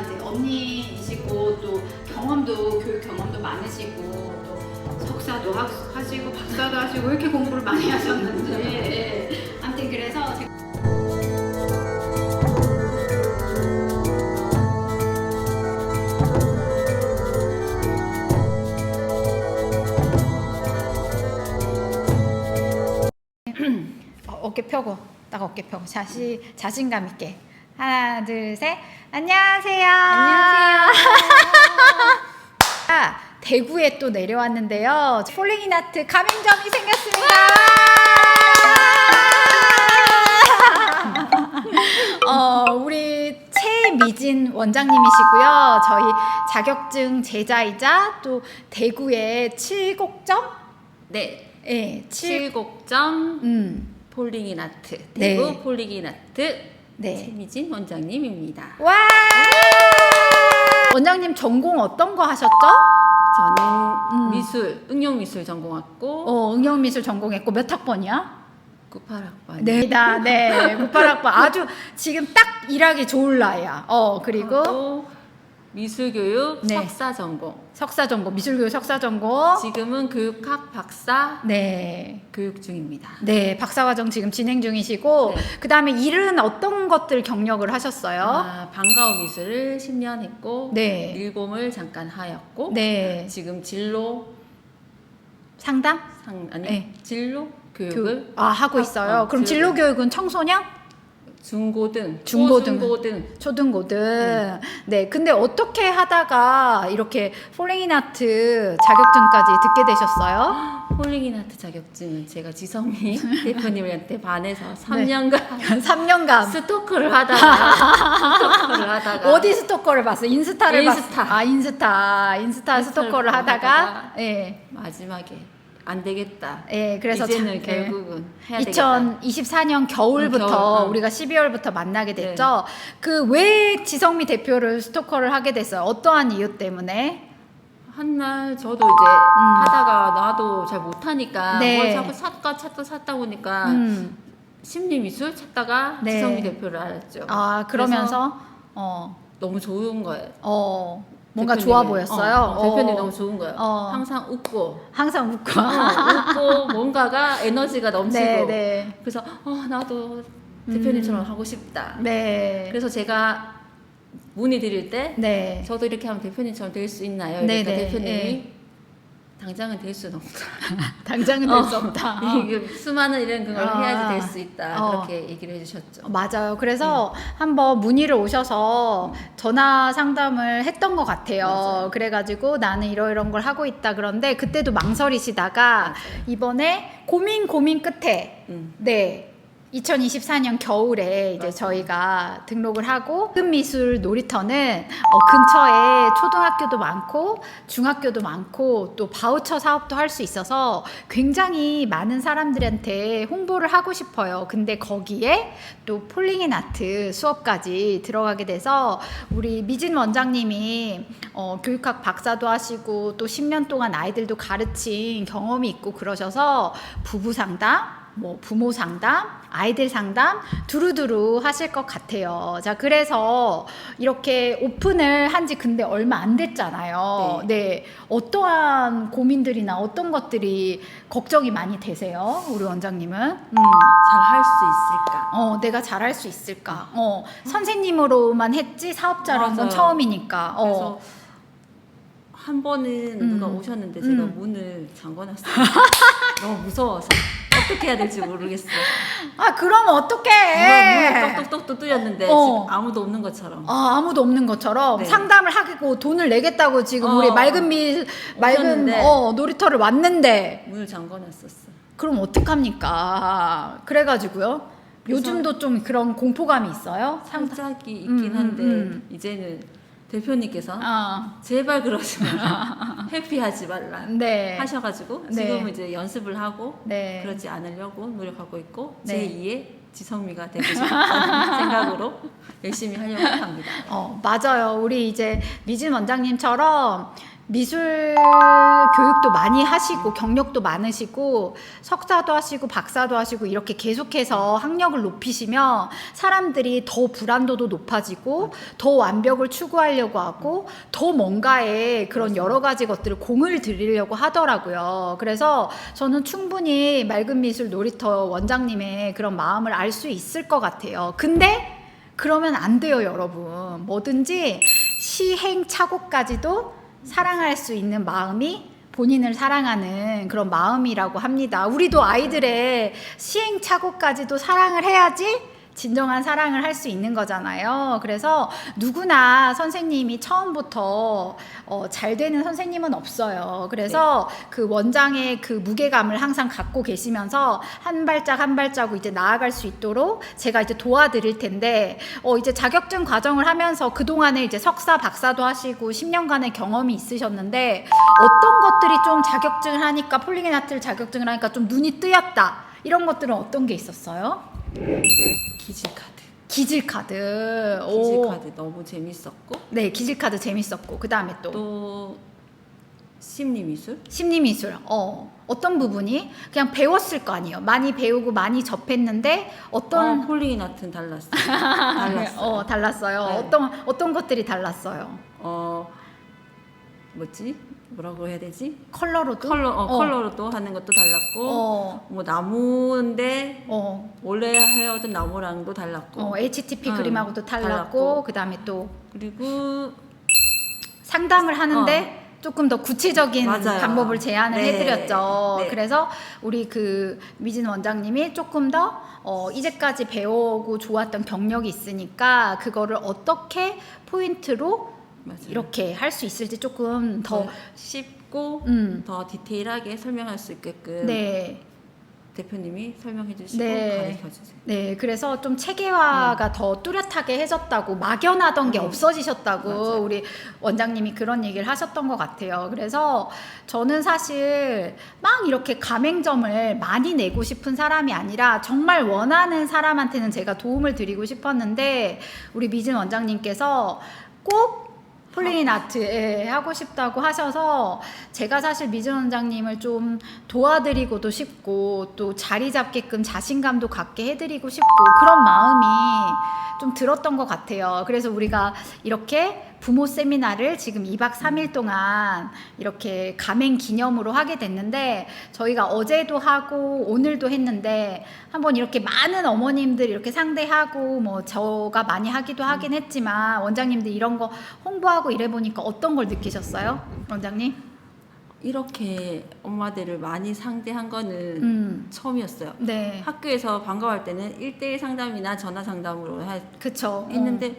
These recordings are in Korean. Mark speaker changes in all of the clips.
Speaker 1: 이제 언니이시고 또 경험도 교육 경험도 많으시고 또 석사도 하, 시고 박사도 하시고 이렇게 공부를 많이 하셨는데. 예, 예. 아무튼 그래서 제가
Speaker 2: 어, 어깨 펴고 딱 어깨 펴고. 자시, 자신감 있게. 하나 둘 셋 안녕하세요.
Speaker 1: 안녕하세요.
Speaker 2: 아, 대구에 또 내려왔는데요. 폴링이나트 가맹점이 생겼습니다. 어, 우리 최미진 원장님이시고요. 저희 자격증 제자이자 또 대구의 칠곡점?
Speaker 1: 네
Speaker 2: 예, 칠,
Speaker 1: 칠곡점
Speaker 2: 음,
Speaker 1: 폴링이나트
Speaker 2: 네.
Speaker 1: 대구 폴링이나트
Speaker 2: 네.
Speaker 1: 최미진 원장님입니다.
Speaker 2: 와! 원장님 전공 어떤 거 하셨죠?
Speaker 1: 저는
Speaker 2: 음.
Speaker 1: 미술 응용미술 전공했고
Speaker 2: 어, 응용미술 전공했고 몇 학번이야?
Speaker 1: 98학번.
Speaker 2: 네, 나, 네, 98학번. 아주 지금 딱 일하기 좋을 나이야. 어, 그리고
Speaker 1: 미술교육
Speaker 2: 네.
Speaker 1: 석사 전공.
Speaker 2: 석사 전공, 미술교육 석사 전공.
Speaker 1: 지금은 교육학 박사
Speaker 2: 네.
Speaker 1: 교육 중입니다.
Speaker 2: 네, 박사 과정 지금 진행 중이시고,
Speaker 1: 네.
Speaker 2: 그 다음에 일은 어떤 것들 경력을 하셨어요?
Speaker 1: 아, 방과후 미술을 10년 했고
Speaker 2: 네.
Speaker 1: 일곰을 잠깐 하였고
Speaker 2: 네.
Speaker 1: 지금 진로
Speaker 2: 상담?
Speaker 1: 상 아니
Speaker 2: 네.
Speaker 1: 진로 교육을
Speaker 2: 교육. 아, 하고 있어요.
Speaker 1: 어,
Speaker 2: 그럼 진로 교육은 청소년?
Speaker 1: 중고등,
Speaker 2: 중고등.
Speaker 1: 중고등
Speaker 2: 초등고등. 네. 근데 어떻게 하다가 이렇게 폴링이나트 자격증까지 듣게 되셨어요?
Speaker 1: 폴링이나트 자격증은 제가 지성미 대표님한테 반해서
Speaker 2: 네.
Speaker 1: 3년간
Speaker 2: 3년간.
Speaker 1: 스토커를 하다가 스토커를 하다가
Speaker 2: 어디 스토커를 봤어? 인스타를
Speaker 1: 인스타.
Speaker 2: 봤어. 아, 인스타. 인스타 스토커를 하다가,
Speaker 1: 하다가
Speaker 2: 예.
Speaker 1: 마지막에 안 되겠다.
Speaker 2: 예, 그래서
Speaker 1: 이제는
Speaker 2: 자- 예.
Speaker 1: 결국은 해야 되겠다.
Speaker 2: 2024년 겨울부터
Speaker 1: 음, 겨울, 어.
Speaker 2: 우리가 12월부터 만나게 됐죠. 그 왜 지성미 대표를 스토커를 하게 됐어요? 어떠한 이유 때문에?
Speaker 1: 한날 저도 이제 하다가 나도 잘 못하니까
Speaker 2: 음. 네.
Speaker 1: 뭘 자꾸 찾다 찾다 찾다 보니까
Speaker 2: 음.
Speaker 1: 심리 미술 찾다가
Speaker 2: 네.
Speaker 1: 지성미 대표를 알았죠.
Speaker 2: 아, 그러면서 어.
Speaker 1: 너무 좋은 거예요.
Speaker 2: 어. 뭔가. 좋아 보였어요.
Speaker 1: 어, 어, 대표님
Speaker 2: 어.
Speaker 1: 너무 좋은 거예요.
Speaker 2: 어.
Speaker 1: 항상 웃고
Speaker 2: 항상 웃고.
Speaker 1: 어, 웃고 뭔가가 에너지가 넘치고
Speaker 2: 네, 네.
Speaker 1: 그래서 어 나도 대표님처럼 하고 싶다.
Speaker 2: 네.
Speaker 1: 그래서 제가 문의 드릴 때
Speaker 2: 네.
Speaker 1: 저도 이렇게 하면 대표님처럼 될 수 있나요?
Speaker 2: 네,
Speaker 1: 그러니까
Speaker 2: 네,
Speaker 1: 대표님이 당장은 될 수는 없다.
Speaker 2: 당장은 될 수 없다.
Speaker 1: 이게 수많은 이런 걸
Speaker 2: 어.
Speaker 1: 해야지 될 수 있다.
Speaker 2: 어.
Speaker 1: 그렇게 얘기를 해주셨죠.
Speaker 2: 맞아요. 그래서 한번 문의를 오셔서 전화 상담을 했던 것 같아요.
Speaker 1: 맞아요.
Speaker 2: 그래가지고 나는 이러이런 걸 하고 있다. 그런데 그때도 망설이시다가
Speaker 1: 맞아요.
Speaker 2: 이번에 고민 고민 끝에
Speaker 1: 음.
Speaker 2: 네. 2024년 겨울에 이제. 저희가 등록을 하고 흑미술 놀이터는 어, 근처에 초등학교도 많고 중학교도 많고 또 바우처 사업도 할 수 있어서 굉장히 많은 사람들한테 홍보를 하고 싶어요. 근데 거기에 또 폴링인 아트 수업까지 들어가게 돼서 우리 미진 원장님이 어, 교육학 박사도 하시고 또 10년 동안 아이들도 가르친 경험이 있고 그러셔서 부부 상담 뭐 부모 상담, 아이들 상담 두루두루 하실 것 같아요. 자, 그래서 이렇게 오픈을 한 지 근데 얼마 안 됐잖아요. 네. 어떠한 고민들이나 어떤 것들이 걱정이 많이 되세요? 우리 원장님은? 음.
Speaker 1: 잘할 수 있을까?
Speaker 2: 어, 내가 잘할 수 있을까? 어, 선생님으로만 했지 사업자로는
Speaker 1: 맞아요.
Speaker 2: 처음이니까. 어.
Speaker 1: 그래서 한 번은
Speaker 2: 음.
Speaker 1: 누가 오셨는데 제가
Speaker 2: 음.
Speaker 1: 문을 잠궈놨어요. 너무 무서워서 어떻게 해야 될지 모르겠어.
Speaker 2: 아, 그럼 어떡해?
Speaker 1: 문을 똑똑똑똑 뚫렸는데
Speaker 2: 어.
Speaker 1: 지금 아무도 없는 것처럼.
Speaker 2: 아, 아무도 없는 것처럼
Speaker 1: 네.
Speaker 2: 상담을 하겠고 돈을 내겠다고 지금
Speaker 1: 어.
Speaker 2: 우리 맑은 미 맑은
Speaker 1: 오셨는데.
Speaker 2: 어, 놀이터를 왔는데
Speaker 1: 문을 잠궈놨었어.
Speaker 2: 그럼 어떡합니까? 그래가지고요. 요즘도 좀 그런 공포감이 있어요? 상담.
Speaker 1: 살짝이
Speaker 2: 음,
Speaker 1: 있긴
Speaker 2: 음,
Speaker 1: 한데
Speaker 2: 음.
Speaker 1: 이제는 대표님께서
Speaker 2: 아,
Speaker 1: 제발 그러지 말라. 회피하지 말라.
Speaker 2: 네.
Speaker 1: 하셔가지고
Speaker 2: 네.
Speaker 1: 지금은 이제 연습을 하고
Speaker 2: 네.
Speaker 1: 그러지 않으려고 노력하고 있고
Speaker 2: 네.
Speaker 1: 제2의 지성미가 되고 싶다는 생각으로 열심히 하려고 합니다.
Speaker 2: 어, 맞아요. 우리 이제 미진 원장님처럼 미술 교육도 많이 하시고 경력도 많으시고 석사도 하시고 박사도 하시고 이렇게 계속해서 학력을 높이시면 사람들이 더 불안도도 높아지고 더 완벽을 추구하려고 하고 더 뭔가에 그런 여러 가지 것들을 공을 들이려고 하더라고요. 그래서 저는 충분히 맑은 미술 놀이터 원장님의 그런 마음을 알 수 있을 것 같아요. 근데 그러면 안 돼요, 여러분. 뭐든지 시행착오까지도 사랑할 수 있는 마음이 본인을 사랑하는 그런 마음이라고 합니다. 우리도 아이들의 시행착오까지도 사랑을 해야지 진정한 사랑을 할 수 있는 거잖아요. 그래서 누구나 선생님이 처음부터 어, 잘 되는 선생님은 없어요. 그래서 그 원장의 그 무게감을 항상 갖고 계시면서 한 발짝 한 발자국 이제 나아갈 수 있도록 제가 이제 도와드릴 텐데 어, 이제 자격증 과정을 하면서 그 동안에 이제 석사, 박사도 하시고 10년간의 경험이 있으셨는데 어떤 것들이 좀 자격증을 하니까 아트를 자격증을 하니까 좀 눈이 뜨였다. 이런 것들은 어떤 게 있었어요?
Speaker 1: 기질카드.
Speaker 2: 기질카드. 오.
Speaker 1: 기질카드 너무 재밌었고
Speaker 2: 네, 기질카드 재밌었고 그 다음에 또
Speaker 1: 또 심리미술.
Speaker 2: 심리미술. 어, 어떤 부분이 그냥 배웠을 거 아니에요. 많이 배우고 많이 접했는데 어떤
Speaker 1: 어, 폴링 아트는 달랐어요. 달랐어요.
Speaker 2: 어, 달랐어요.
Speaker 1: 네.
Speaker 2: 어떤 어떤 것들이 달랐어요.
Speaker 1: 어 뭐지? 뭐라고 해야 되지?
Speaker 2: 컬러로도
Speaker 1: 컬러 어,
Speaker 2: 어.
Speaker 1: 컬러로도 하는 것도 달랐고
Speaker 2: 어,
Speaker 1: 뭐 나무인데
Speaker 2: 어,
Speaker 1: 원래 해오던 나무랑도 달랐고
Speaker 2: 어, HTP
Speaker 1: 응,
Speaker 2: 그림하고도 달랐고,
Speaker 1: 달랐고.
Speaker 2: 그다음에 또
Speaker 1: 그리고
Speaker 2: 상담을 하는데 조금 더 구체적인
Speaker 1: 어. 맞아요.
Speaker 2: 방법을 제안을
Speaker 1: 네.
Speaker 2: 해드렸죠.
Speaker 1: 네.
Speaker 2: 그래서 우리 그 미진 원장님이 조금 더 어, 이제까지 배우고 좋았던 경력이 있으니까 그거를 어떻게 포인트로
Speaker 1: 맞아요.
Speaker 2: 이렇게 할 수 있을지 조금 더
Speaker 1: 더 쉽고
Speaker 2: 음.
Speaker 1: 더 디테일하게 설명할 수 있게끔
Speaker 2: 네.
Speaker 1: 대표님이 설명해 주시고
Speaker 2: 네.
Speaker 1: 가르쳐 주세요.
Speaker 2: 네, 그래서 좀 체계화가 더 뚜렷하게 해졌다고 막연하던 게
Speaker 1: 음.
Speaker 2: 없어지셨다고
Speaker 1: 맞아요.
Speaker 2: 우리 원장님이 그런 얘기를 하셨던 것 같아요. 그래서 저는 사실 막 이렇게 가맹점을 많이 내고 싶은 사람이 아니라 정말 원하는 사람한테는 제가 도움을 드리고 싶었는데 우리 미진 원장님께서 꼭 폴링인 아트 예, 하고 싶다고 하셔서 제가 사실 미진 원장님을 좀 도와드리고도 싶고 또 자리 잡게끔 자신감도 갖게 해드리고 싶고 그런 마음이 좀 들었던 것 같아요. 그래서 우리가 이렇게 부모 세미나를 지금 2박 3일 동안 이렇게 가맹 기념으로 하게 됐는데 저희가 어제도 하고 오늘도 했는데 한번 이렇게 많은 어머님들 이렇게 상대하고 뭐 저가 많이 하기도 하긴 했지만 원장님들 이런 거 홍보하고 이래 보니까 어떤 걸 느끼셨어요? 원장님?
Speaker 1: 이렇게 엄마들을 많이 상대한 거는
Speaker 2: 음.
Speaker 1: 처음이었어요.
Speaker 2: 네.
Speaker 1: 학교에서 방과할 때는 1대1 상담이나 전화 상담으로 하-
Speaker 2: 그쵸.
Speaker 1: 했는데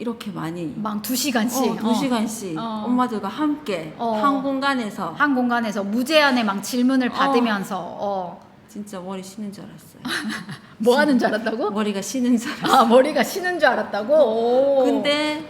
Speaker 1: 이렇게 많이
Speaker 2: 막 두 시간씩.
Speaker 1: 어, 두 시간씩
Speaker 2: 어.
Speaker 1: 엄마들과 함께
Speaker 2: 어.
Speaker 1: 한 공간에서
Speaker 2: 한 공간에서 무제한의 막 질문을 받으면서 어.
Speaker 1: 진짜 머리 쉬는 줄 알았어요.
Speaker 2: 뭐 하는 줄 알았다고?
Speaker 1: 머리가 쉬는 줄 알았어요.
Speaker 2: 아 머리가 쉬는 줄 알았다고? 오.
Speaker 1: 근데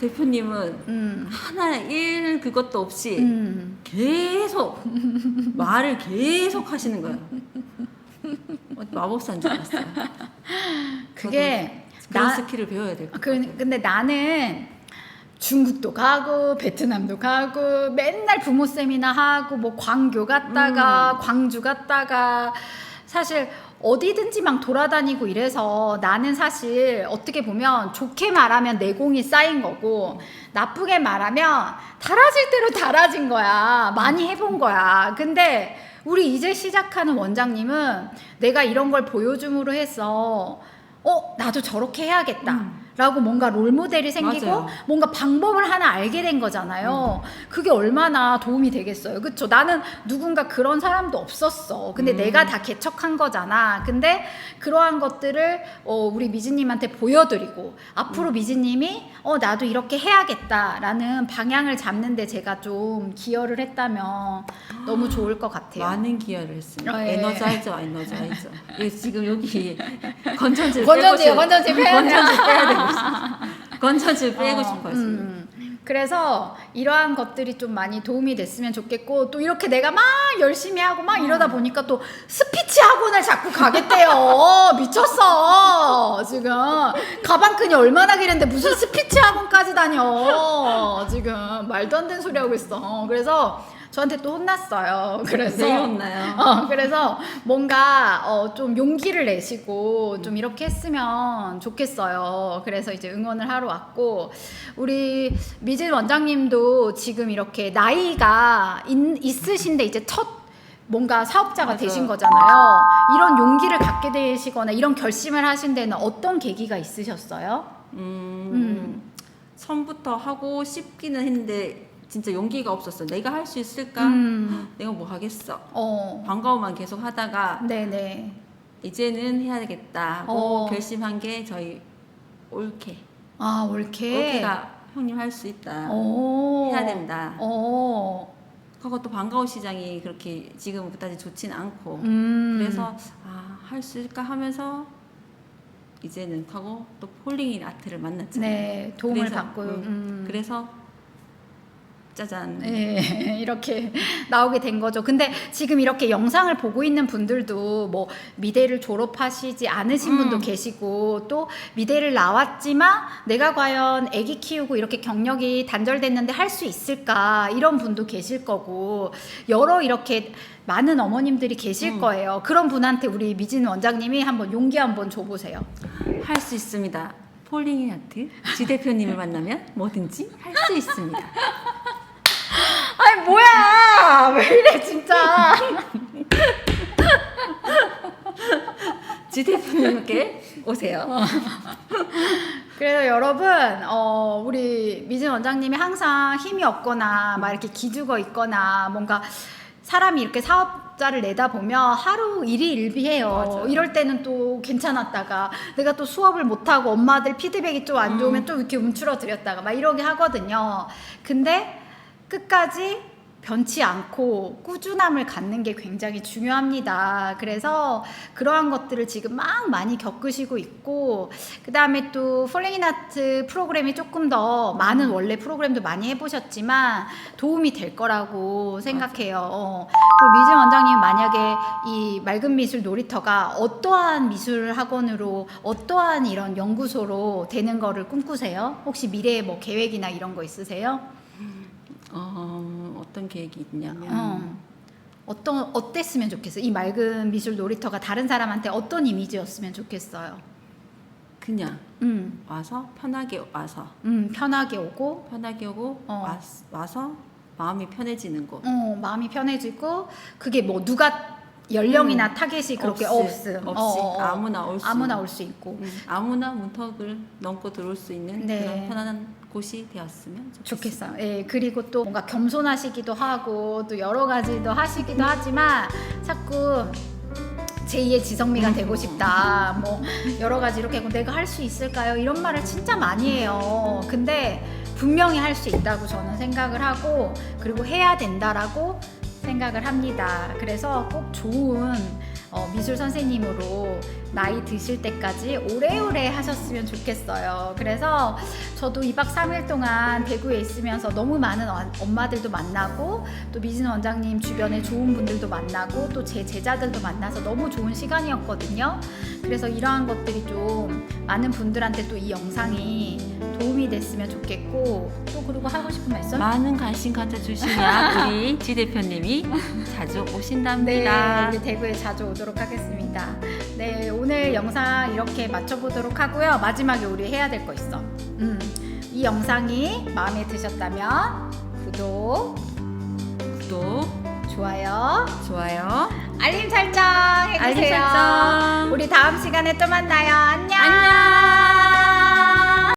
Speaker 1: 대표님은
Speaker 2: 음.
Speaker 1: 하나 일 그것도 없이
Speaker 2: 음.
Speaker 1: 계속 말을 계속 하시는 거예요. 어, 마법사인 줄 알았어요.
Speaker 2: 그게
Speaker 1: 그런
Speaker 2: 나
Speaker 1: 스킬을 배워야 될것
Speaker 2: 그,
Speaker 1: 같아요.
Speaker 2: 근데 나는 중국도 가고 베트남도 가고 맨날 부모 세미나 하고 뭐 광교 갔다가
Speaker 1: 음.
Speaker 2: 광주 갔다가 사실 어디든지 막 돌아다니고 이래서 나는 사실 어떻게 보면 좋게 말하면 내공이 쌓인 거고 나쁘게 말하면 달아질 대로 달아진 거야. 많이 해본 거야. 근데 우리 이제 시작하는 원장님은 내가 이런 걸 보여줌으로 해서 어, 나도 저렇게 해야겠다.
Speaker 1: 음.
Speaker 2: 라고 뭔가 롤 모델이 생기고
Speaker 1: 맞아요.
Speaker 2: 뭔가 방법을 하나 알게 된 거잖아요. 그게 얼마나 도움이 되겠어요. 그쵸? 나는 누군가 그런 사람도 없었어. 근데
Speaker 1: 음.
Speaker 2: 내가 다 개척한 거잖아. 근데 그러한 것들을 어, 우리 미진님한테 보여드리고
Speaker 1: 음.
Speaker 2: 앞으로 미진님이 어, 나도 이렇게 해야겠다라는 방향을 잡는데 제가 좀 기여를 했다면 너무 좋을 것 같아요.
Speaker 1: 많은 기여를 했습니다.
Speaker 2: 어, 예.
Speaker 1: 에너자이저, 에너자이저. 예, 지금 여기 건전지
Speaker 2: 빼야 돼요.
Speaker 1: 건전지 빼야 싶어. 건전지를 빼고
Speaker 2: 어,
Speaker 1: 싶어요. 지금.
Speaker 2: 음. 그래서 이러한 것들이 좀 많이 도움이 됐으면 좋겠고 또 이렇게 내가 막 열심히 하고 막 이러다 보니까 또 스피치 학원을 자꾸 가겠대요. 미쳤어. 지금 가방끈이 얼마나 길는데 무슨 스피치 학원까지 다녀. 지금 말도 안 되는 소리 하고 있어. 그래서 저한테 또 혼났어요. 그래서
Speaker 1: 내일 혼나요.
Speaker 2: 어, 그래서 뭔가 어, 좀 용기를 내시고 좀 이렇게 했으면 좋겠어요. 그래서 이제 응원을 하러 왔고 우리 미진 원장님도 지금 이렇게 나이가 있, 있으신데 이제 첫 뭔가 사업자가
Speaker 1: 맞아요.
Speaker 2: 되신 거잖아요. 이런 용기를 갖게 되시거나 이런 결심을 하신 데는 어떤 계기가 있으셨어요?
Speaker 1: 음,
Speaker 2: 음.
Speaker 1: 처음부터 하고 싶기는 했는데 진짜 용기가 없었어. 내가 할 수 있을까?
Speaker 2: 음,
Speaker 1: 내가 뭐 하겠어.
Speaker 2: 어,
Speaker 1: 반가워만 계속 하다가
Speaker 2: 네네.
Speaker 1: 이제는 해야 되겠다 하고
Speaker 2: 어.
Speaker 1: 결심한 게 저희 올케.
Speaker 2: 아, 올케.
Speaker 1: 올케가 형님 할 수 있다.
Speaker 2: 오.
Speaker 1: 해야 된다.
Speaker 2: 어.
Speaker 1: 그것도 반가워 시장이 그렇게 지금까지 좋진 않고
Speaker 2: 음.
Speaker 1: 그래서 아, 할 수 있을까 하면서 이제는 하고 또 폴링인 아트를 만났잖아요.
Speaker 2: 네, 도움을
Speaker 1: 그래서,
Speaker 2: 받고.
Speaker 1: 음,
Speaker 2: 음.
Speaker 1: 그래서 짜잔.
Speaker 2: 네, 이렇게 나오게 된 거죠. 근데 지금 이렇게 영상을 보고 있는 분들도 뭐 미대를 졸업하시지 않으신
Speaker 1: 음.
Speaker 2: 분도 계시고 또 미대를 나왔지만 내가 과연 아기 키우고 이렇게 경력이 단절됐는데 할 수 있을까 이런 분도 계실 거고 여러 이렇게 많은 어머님들이 계실
Speaker 1: 음.
Speaker 2: 거예요. 그런 분한테 우리 미진 원장님이 한번 용기 한번 줘보세요.
Speaker 1: 할 수 있습니다. 폴링인 아트 지 대표님을 만나면 뭐든지 할 수 있습니다.
Speaker 2: 왜 이래 진짜.
Speaker 1: 지 대표님께 오세요.
Speaker 2: 그래서 여러분, 어, 우리 미진 원장님이 항상 힘이 없거나, 막 이렇게 기죽어 있거나, 뭔가 사람이 이렇게 사업자를 내다 보면 하루 일이 일비해요.
Speaker 1: 맞아요.
Speaker 2: 이럴 때는 또 괜찮았다가, 내가 또 수업을 못하고 엄마들 피드백이 좀 안 좋으면 또 이렇게 움츠러들였다가 막 이러게 하거든요. 근데 끝까지 변치 않고 꾸준함을 갖는 게 굉장히 중요합니다. 그래서 그러한 것들을 지금 막 많이 겪으시고 있고 그 다음에 또 폴링인 아트 프로그램이 조금 더 많은 원래 프로그램도 많이 해보셨지만 도움이 될 거라고 생각해요. 어. 그리고 미진 원장님 만약에 이 맑은 미술 놀이터가 어떠한 미술 학원으로 어떠한 이런 연구소로 되는 거를 꿈꾸세요? 혹시 미래에 뭐 계획이나 이런 거 있으세요?
Speaker 1: 어, 어떤 계획이 있냐면
Speaker 2: 어. 어떤 어땠으면 좋겠어요? 이 맑은 미술 놀이터가 다른 사람한테 어떤 이미지였으면 좋겠어요?
Speaker 1: 그냥
Speaker 2: 음,
Speaker 1: 와서 편하게 와서
Speaker 2: 음 편하게 오고,
Speaker 1: 편하게 오고
Speaker 2: 어.
Speaker 1: 와, 와서 마음이 편해지는 곳.
Speaker 2: 어 마음이 편해지고 그게 뭐 누가 연령이나 타겟이 그렇게
Speaker 1: 음. 없이,
Speaker 2: 없음,
Speaker 1: 없이
Speaker 2: 어, 어, 어.
Speaker 1: 아무나 올 수
Speaker 2: 아무나. 올 수 있고.
Speaker 1: 음, 아무나 문턱을 넘고 들어올 수 있는
Speaker 2: 네.
Speaker 1: 그런 편안한 곳이 되었으면 좋겠어요.
Speaker 2: 예, 그리고 또 뭔가 겸손하시기도 하고 또 여러 가지도 하시기도 하지만 자꾸 제2의 지성미가 되고 싶다. 뭐 여러 가지 이렇게 내가 할 수 있을까요? 이런 말을 진짜 많이 해요. 근데 분명히 할 수 있다고 저는 생각을 하고 그리고 해야 된다라고 생각을 합니다. 그래서 꼭 좋은 어, 미술 선생님으로 나이 드실 때까지 오래오래 하셨으면 좋겠어요. 그래서 저도 2박 3일 동안 대구에 있으면서 너무 많은 원- 엄마들도 만나고 또 미진 원장님 주변에 좋은 분들도 만나고 또 제 제자들도 만나서 너무 좋은 시간이었거든요. 그래서 이러한 것들이 좀 많은 분들한테 또 이 영상이 도움이 됐으면 좋겠고 또 그리고 하고 싶은 말 있어요?
Speaker 1: 많은 관심 가져주시면 우리 지 대표님이 자주
Speaker 2: 네,
Speaker 1: 오신답니다.
Speaker 2: 우리 대구에 자주 오도록 하겠습니다. 네, 오늘 영상 이렇게 마쳐보도록 하고요. 마지막에 우리 해야 될 거 있어. 음, 이 영상이 마음에 드셨다면 구독,
Speaker 1: 구독,
Speaker 2: 좋아요,
Speaker 1: 좋아요,
Speaker 2: 알림 설정 해주세요.
Speaker 1: 알림 설정.
Speaker 2: 우리 다음 시간에 또 만나요. 안녕.
Speaker 1: 안녕.